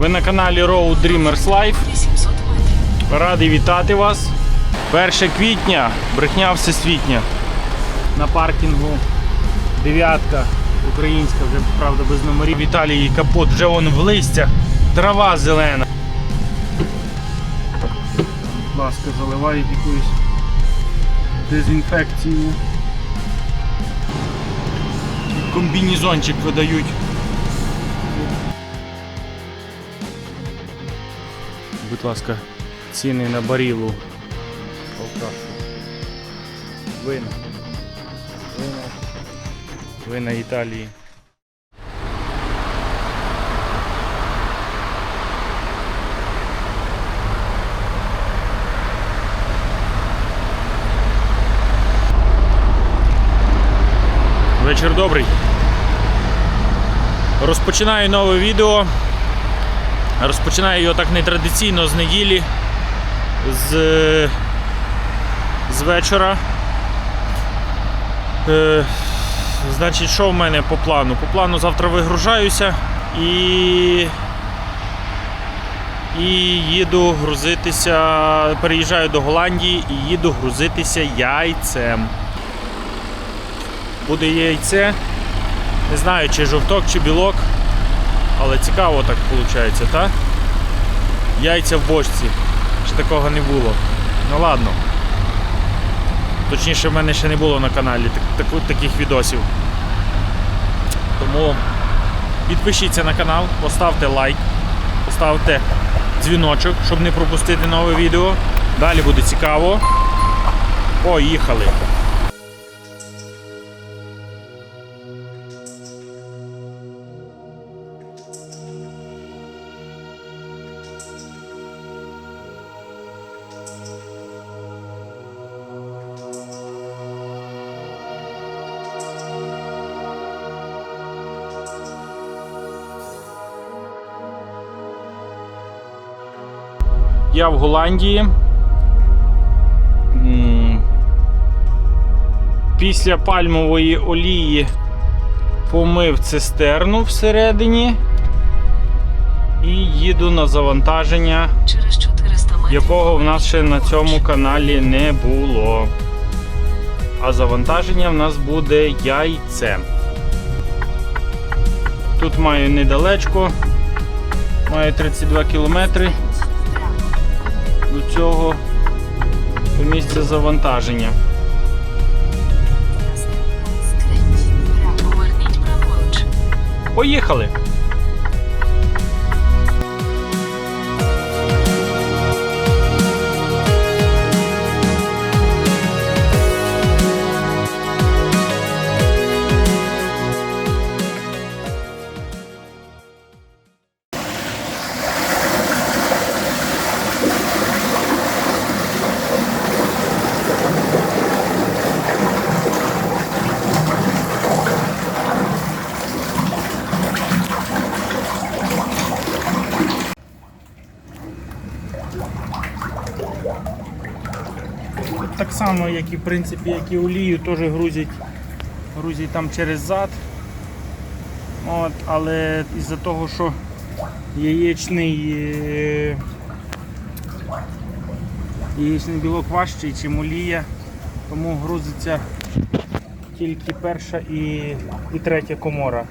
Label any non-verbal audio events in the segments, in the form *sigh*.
Ви на каналі Road Dreamers Life. Радий вітати вас. 1 квітня, брехня всесвітня. На паркінгу дев'ятка українська, вже правда без номерів. В Італії капот, вже вон в листях, трава зелена. Будь ласка, заливають якусь дезінфекцію. Комбінізончик видають. Будь ласка, ціни на барілу. Вина. Вина. Вина Італії. Вечір добрий. Розпочинаю нове відео. Розпочинаю його так нетрадиційно з неділі, з, з вечора. Е, значить, що в мене по плану? По плану завтра вигружаюся і, і їду грузитися, переїжджаю до Голландії і їду грузитися яйцем. Буде яйце. Не знаю, чи жовток, чи білок. Але цікаво так виходить, так? Яйця в бочці. Ще такого не було. Ну ладно. Точніше, в мене ще не було на каналі так, так- таких відосів. Тому підпишіться на канал, поставте лайк, поставте дзвіночок, щоб не пропустити нове відео. Далі буде цікаво. Поїхали! Я в Голландії. Після пальмової олії помив цистерну всередині і їду на завантаження, Через 400 метрів. якого в нас ще на цьому каналі не було. А завантаження в нас буде яйце. Тут маю недалечко, маю 32 кілометри цього місця завантаження. Поїхали! Так само, як і в принципі, як і олію, теж грузять, грузять там через зад. От, але із-за того, що яєчний, е, яєчний білок важчий, чим олія, тому грузиться тільки перша і, і третя комора.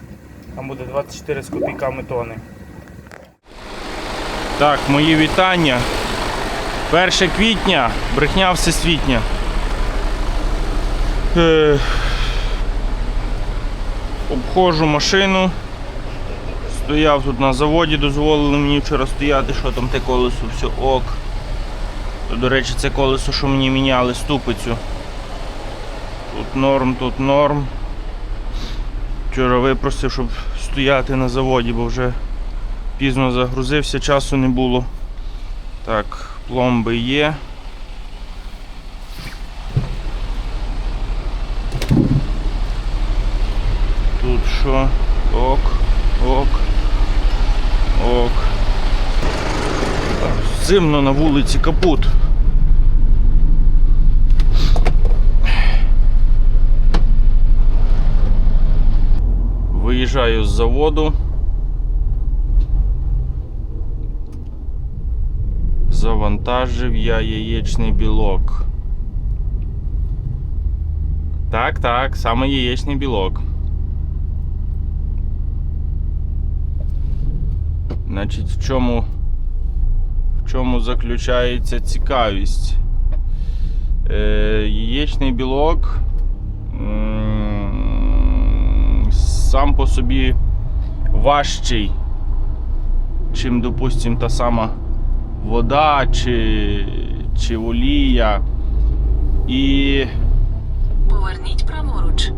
Там буде 24 з копійками тони. Так, мої вітання. 1 квітня, брехня всесвітня. Е, обходжу машину. Стояв тут на заводі, дозволили мені вчора стояти, що там те колесо, все ок. До речі, це колесо, що мені міняли ступицю. Тут норм, тут норм. Вчора випросив, щоб стояти на заводі, бо вже пізно загрузився, часу не було. Так, пломби є. Тут що? Ок, ок, ок. Зимно на вулиці капут. Виїжджаю з заводу. Завантажив я яєчний білок. Так, так, саме яєчний білок. Значить, в чому, в чому заключається цікавість? Е, яєчний білок сам по собі важчий, чим, допустим, та сама вода чи, чи олія. І Поверніть праворуч.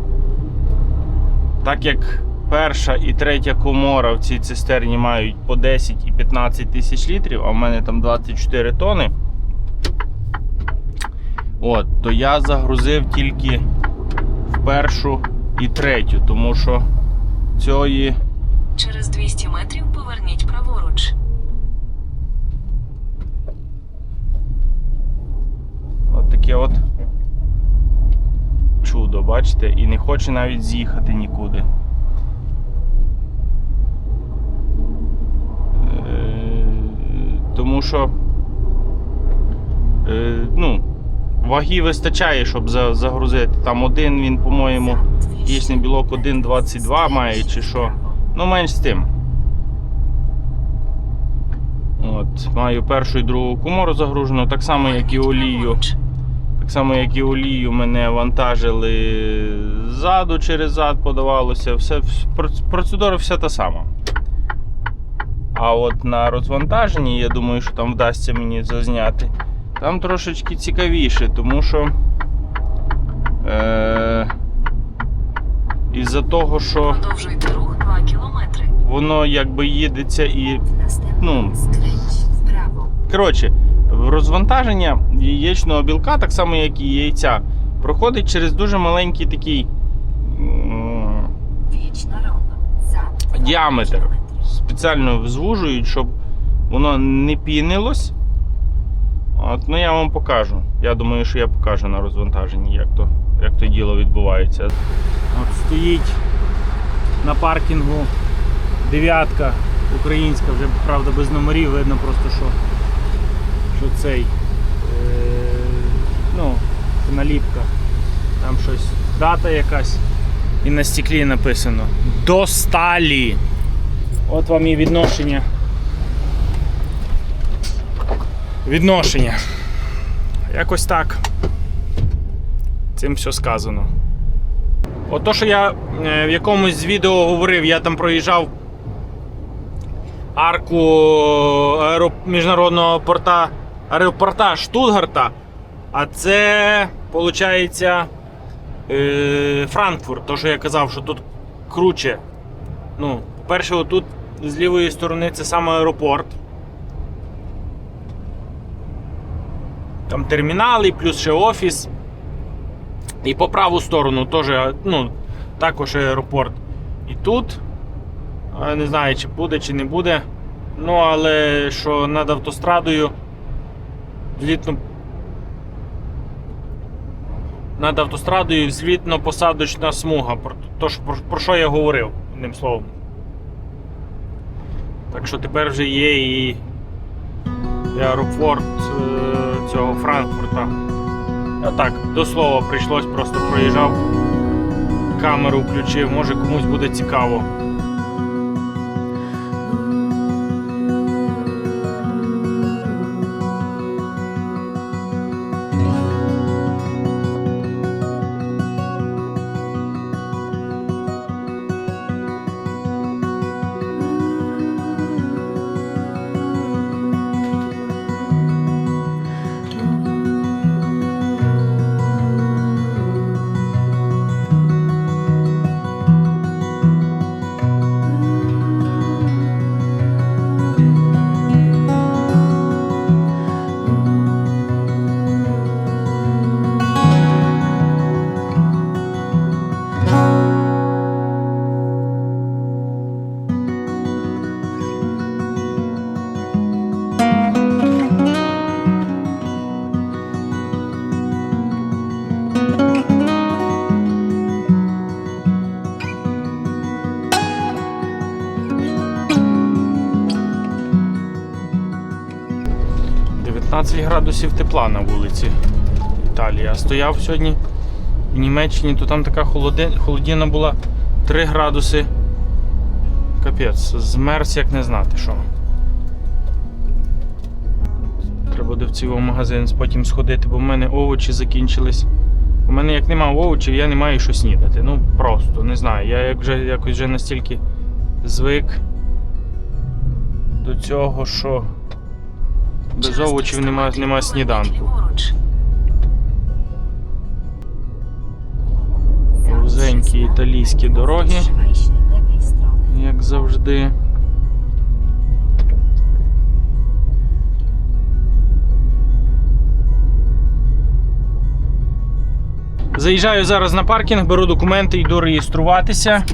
так як перша і третя комора в цій цистерні мають по 10 і 15 тисяч літрів, а в мене там 24 тони. От, то я загрузив тільки в першу і третю, тому що цієї Через 200 метрів поверніть праворуч. от таке от чудо, бачите, і не хоче навіть з'їхати нікуди. Е, Тому що е, ну, ваги вистачає, щоб загрузити. Там один він, по-моєму, яєчний білок 1,22 має чи що. Ну, менш з тим. От, маю першу і другу комору загружену, так само, як і олію. Само, як і олію, мене вантажили ззаду, через зад подавалося. Все, процедура вся та сама. А от на розвантаженні, я думаю, що там вдасться мені зазняти. Там трошечки цікавіше, тому що е, із-за того, що рух 2 кілометри. воно якби їдеться і Ну. Коротше, розвантаження яєчного білка, так само як і яйця, проходить через дуже маленький такий Діаметр. спеціально звужують, щоб воно не пінилось. От, ну я вам покажу. Я думаю, що я покажу на розвантаженні, як то, як то діло відбувається. От стоїть на паркінгу дев'ятка українська, вже правда без номерів, видно просто, що, що цей е, ну, наліпка. Там щось, дата якась. І на стеклі написано До сталі. От вам і відношення. Відношення. Якось так. Цим все сказано. От то, що я е, в якомусь з відео говорив, я там проїжджав арку аероп... міжнародного порта аеропорта Штутгарта. А це, виходить, е, Франкфурт. То, що я казав, що тут круче. Ну, по-перше, отут з лівої сторони це саме аеропорт. Там термінали, плюс ще офіс. І по праву сторону теж, ну, також аеропорт. І тут, не знаю, чи буде, чи не буде. Ну, але що над автострадою злітно. Над автострадою злітно-посадочна смуга. То, про, про що я говорив, одним словом. Так що тепер вже є і, і аеропорт е, цього Франкфурта. А так, до слова, прийшлось, просто проїжджав, камеру включив, може комусь буде цікаво. Градусів тепла на вулиці Італії. А стояв сьогодні в Німеччині, то там така холодіна була 3 градуси. Капець, змерз як не знати що. Треба буде в магазин потім сходити, бо в мене овочі закінчились. У мене як нема овочів, я не маю що снідати. Ну просто не знаю. Я як вже якось вже настільки звик до цього, що без овочів 300 нема, нема сніданку. 300 італійські дороги, як завжди. Заїжджаю зараз на паркінг, беру документи, йду реєструватися.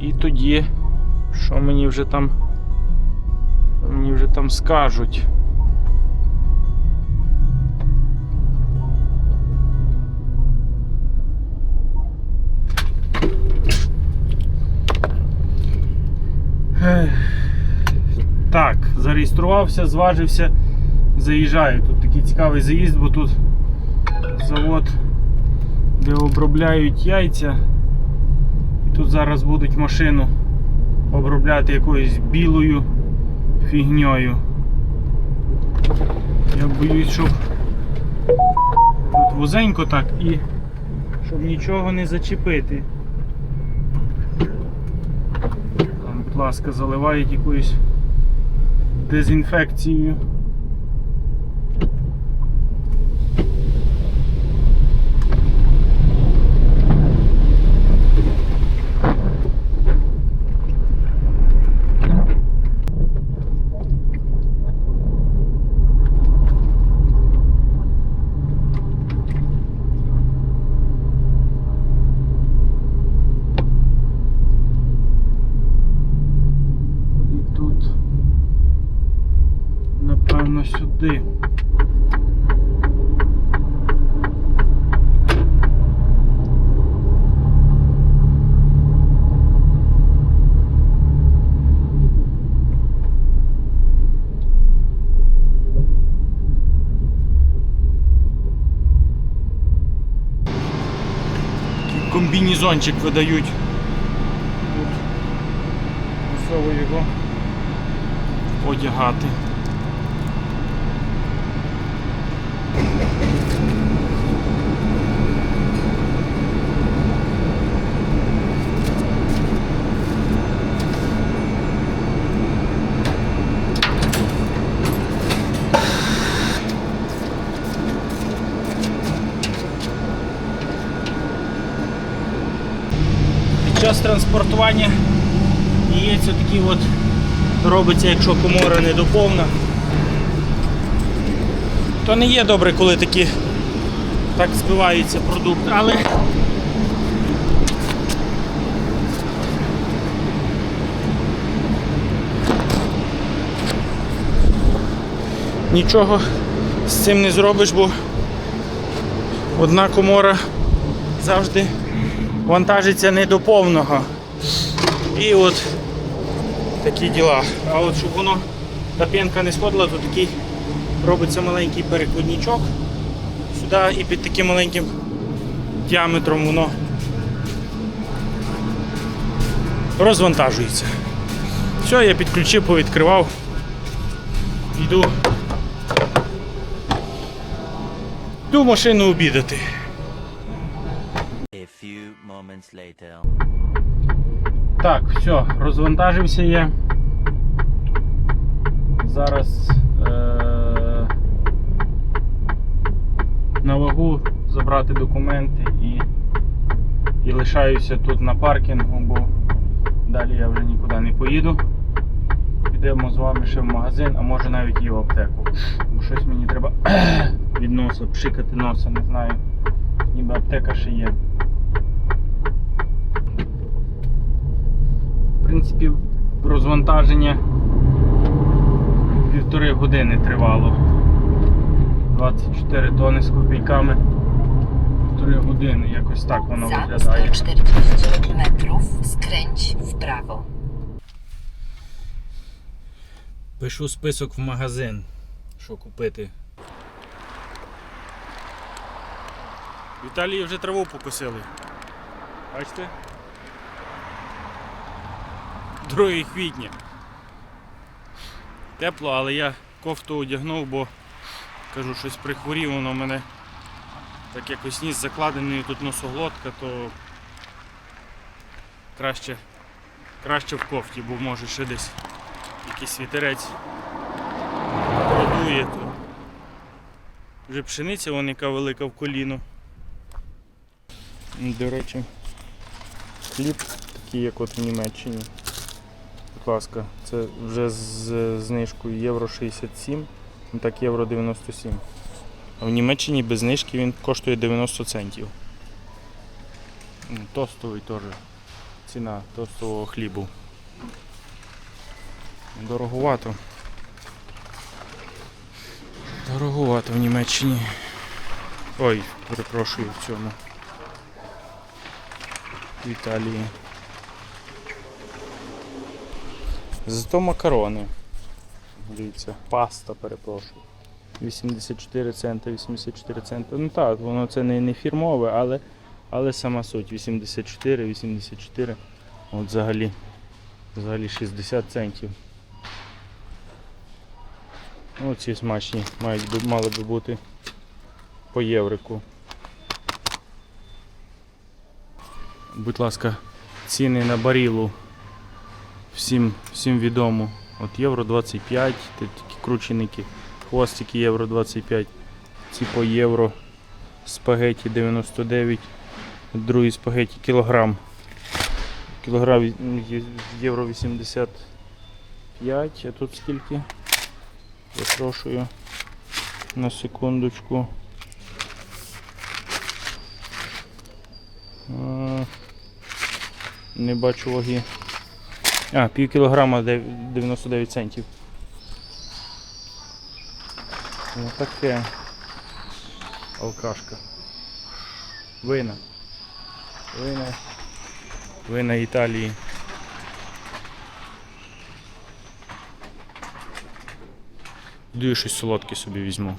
І тоді, що мені вже там. Мені вже там скажуть. Так, зареєструвався, зважився, заїжджаю. Тут такий цікавий заїзд, бо тут завод, де обробляють яйця. І тут зараз будуть машину обробляти якоюсь білою фігньою. Я боюсь, щоб тут вузенько так і щоб нічого не зачепити. Там, будь ласка, заливають якоюсь дезінфекцією. І тут, напевно, сюди. Такий Комбінізончик видають. Тут мусово його одягати. Час транспортування яєць такі от робиться, якщо комора недоповна. То не є добре, коли такі так збиваються продукти, але нічого з цим не зробиш, бо одна комора завжди вантажиться не до повного. І от такі діла. А от щоб воно та п'янка не сходила, то такий робиться маленький перекладничок сюди і під таким маленьким діаметром воно розвантажується. Все, я підключив, повідкривав. Йду. Йду машину обідати. Few moments later. Так, все, розвантажився я. Зараз е- на вагу забрати документи і, і лишаюся тут на паркінгу, бо далі я вже нікуди не поїду. Підемо з вами ще в магазин, а може навіть і в аптеку. Бо щось мені треба *clears throat* від носа, пшикати носа, не знаю. Ніби аптека ще є. Принципі, розвантаження півтори години тривало. 24 тони з копійками. Півтори години, якось так воно Za виглядає. 140 metrów skręć w prawo. Пишу список в магазин. що купити. В Італії вже траву покосили. Бачите? 2 квітня. Тепло, але я кофту одягнув, бо кажу, щось прихворів, воно в мене так якось ніс закладений, тут носоглотка, то краще, краще в кофті, бо може ще десь якийсь вітерець продує, то вже пшениця вон яка велика в коліно. До речі, хліб такий, як от в Німеччині. Будь ласка, це вже з знижкою євро 67, ну так євро 97. А в Німеччині без знижки він коштує 90 центів. Тостовий теж. Ціна тостового хлібу. Дороговато. Дороговато в Німеччині. Ой, перепрошую в цьому. В Італії. Зато макарони. Дивіться, паста, перепрошую. 84 цента, 84 цента. Ну так, воно це не, не фірмове, але, але сама суть. 84, 84. От взагалі. Взагалі 60 центів. Ну, ці смачні мають мали би бути по єврику. Будь ласка, ціни на барілу всім, всім відомо. От євро 25, ти такі крученики, хвостики євро 25, ці по євро, спагеті 99, другі спагеті кілограм. Кілограм євро 85, а тут скільки? Запрошую на секундочку. Не бачу ваги. А, пів кілограма 99 центів. Ну таке. Алкашка. Вина. Вина. Вина Італії. Йду я щось солодке собі візьму.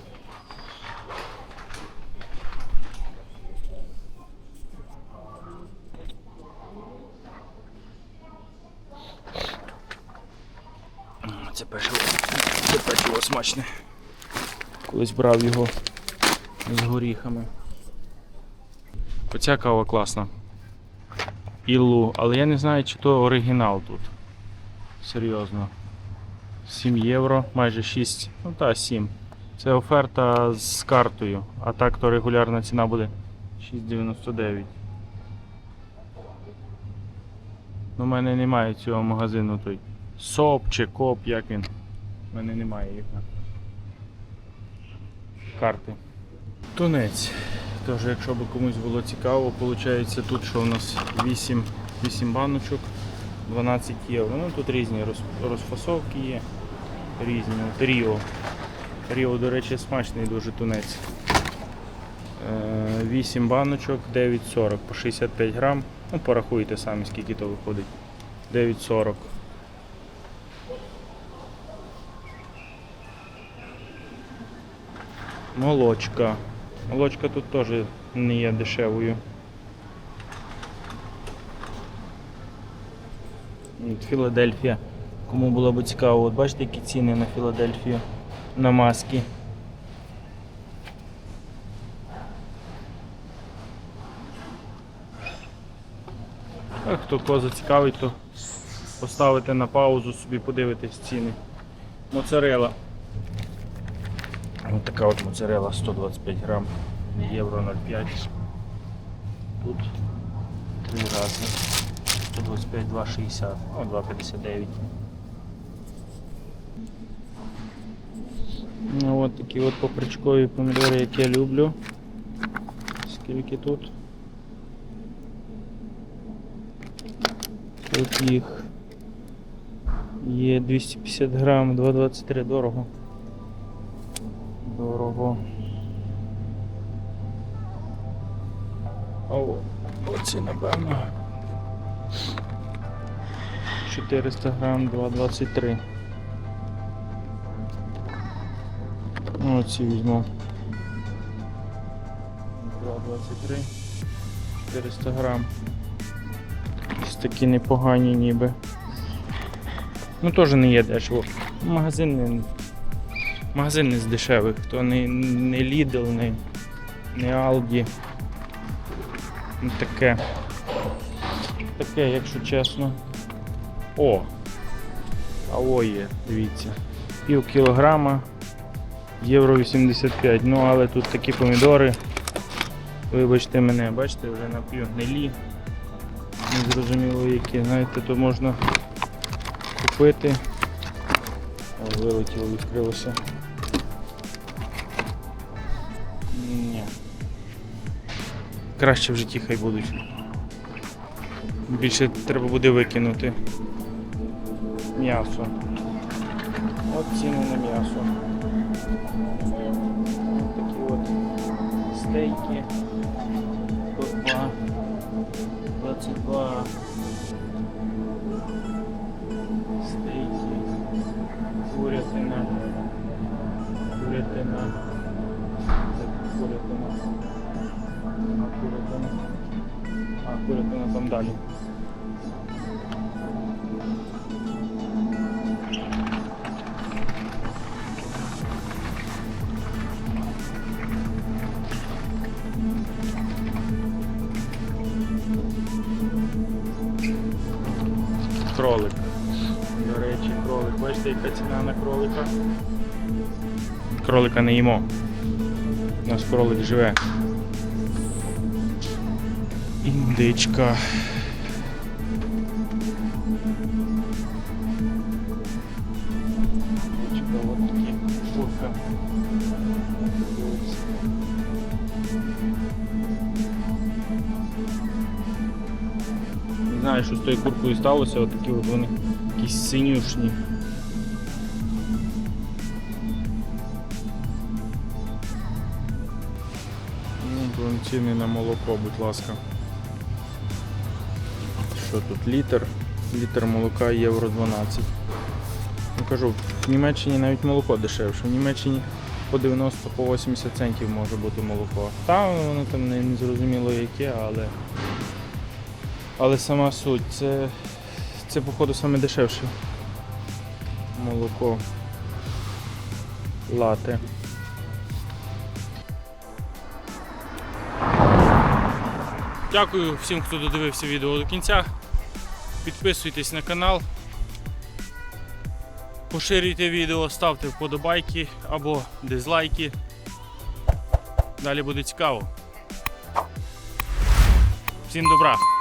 Це печиво, це печиво смачне. Колись брав його з горіхами. Оця кава класна. Іллу, але я не знаю, чи то оригінал тут. Серйозно. 7 євро, майже 6, ну та 7. Це оферта з картою, а так то регулярна ціна буде 6,99. У Ну, мене немає цього магазину той. СОП чи КОП, як він. У мене немає їх. Карти. Тунець. Тож, якщо б комусь було цікаво, виходить тут що у нас 8, 8 баночок, 12 євро. Ну тут різні роз- розфасовки є. Різні. От Ріо. Ріо, до речі, смачний дуже тунець. Е, 8 баночок, 9,40 по 65 грам. Ну, порахуйте самі, скільки то виходить. 9,40. Молочка. Молочка тут теж не є дешевою. Філадельфія. Кому було б цікаво, от бачите, які ціни на Філадельфію на маски. А хто кого зацікавить, то поставите на паузу, собі подивитесь ціни. Моцарела. Ось така от моцарела 125 грам, євро 0,5. Тут три рази. 125, 2,60, о, 2,59. Ну от такі от попричкові помідори, які я люблю. Скільки тут? Тут їх є 250 грам, 2,23 дорого. Дорого. О, оці напевно. 400 грам, 2,23. Ну, оці візьму. 2,23. 400 грам. Ось такі непогані ніби. Ну теж не є дешево. Магазин не, магазин не з дешевих, то не, не Lidl, не, не Aldi. Ну, таке. Таке, якщо чесно. О! А о є, дивіться. Пів кілограма, євро 85. Ну, але тут такі помідори. Вибачте мене, бачите, вже напів гнилі. Не зрозуміло які. Знаєте, то можна купити. Вилетіло, відкрилося. Ні. Краще в житті хай будуть. Більше треба буде викинути. М'ясо. От ціни на м'ясо. Такі от стейки. По 2. 22. Курятина далі. Кролик. До речі, кролик. Бачите, яка ціна на кролика? Кролика не їмо. У нас кролик живе. Індичка. Індичка, от такі курка. Не знаю, що з тою куркою сталося, от такі от вони якісь синюшні. Ну, ціни на молоко, будь ласка. Що тут літр? Літр молока євро 12. Ну кажу, в Німеччині навіть молоко дешевше. В Німеччині по 90 по 80 центів може бути молоко. Там воно там не зрозуміло яке, але. Але сама суть, це, це походу саме дешевше. Молоко. Лате. Дякую всім, хто додивився відео до кінця. Підписуйтесь на канал. Поширюйте відео, ставте вподобайки або дизлайки. Далі буде цікаво. Всім добра!